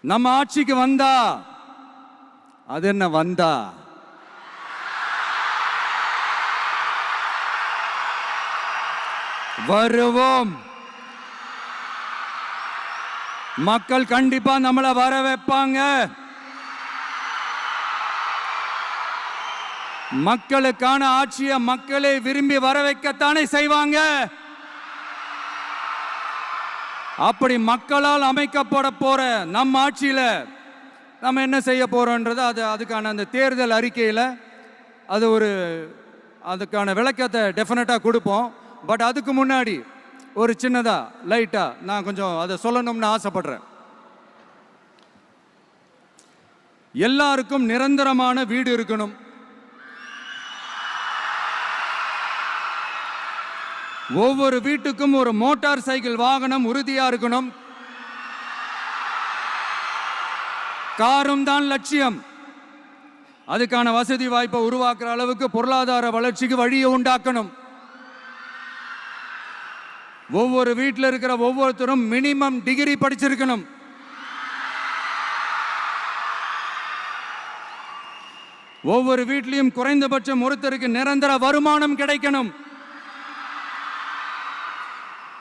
நம்ம ஆட்சிக்கு வந்தா? அது என்ன வந்தா? வருவோம். மக்கள் கண்டிப்பா நம்மளை வர வைப்பாங்க. மக்களுக்கான ஆட்சியை மக்களே விரும்பி வர வைக்கத்தானே செய்வாங்க. அப்படி மக்களால் அமைக்கப்பட போற நம் ஆட்சியில் நம்ம என்ன செய்ய போறோன்றது அது அதுக்கான அந்த தேர்தல் அறிக்கையில் அது ஒரு அதுக்கான விளக்கத்தை டெஃபினட்டாக கொடுப்போம். பட் அதுக்கு முன்னாடி ஒரு சின்னதாக லைட்டாக நான் கொஞ்சம் அதை சொல்லணும்னு ஆசைப்படுறேன். எல்லாருக்கும் நிரந்தரமான வீடு இருக்கணும். ஒவ்வொரு வீட்டுக்கும் ஒரு மோட்டார் சைக்கிள் வாகனம் உறுதியா இருக்கணும். காரும் தான் லட்சியம். அதுக்கான வசதி வாய்ப்பை உருவாக்குற அளவுக்கு பொருளாதார வளர்ச்சிக்கு வழியை உண்டாக்கணும். ஒவ்வொரு வீட்டில் இருக்கிற ஒவ்வொருத்தரும் மினிமம் டிகிரி படிச்சிருக்கணும். ஒவ்வொரு வீட்லையும் குறைந்தபட்சம் ஒருத்தருக்கு நிரந்தர வருமானம் கிடைக்கணும்.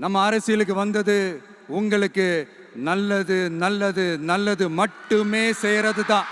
நம்ம அரசியலுக்கு வந்தது உங்களுக்கு நல்லது நல்லது நல்லது மட்டுமே செய்கிறது தான்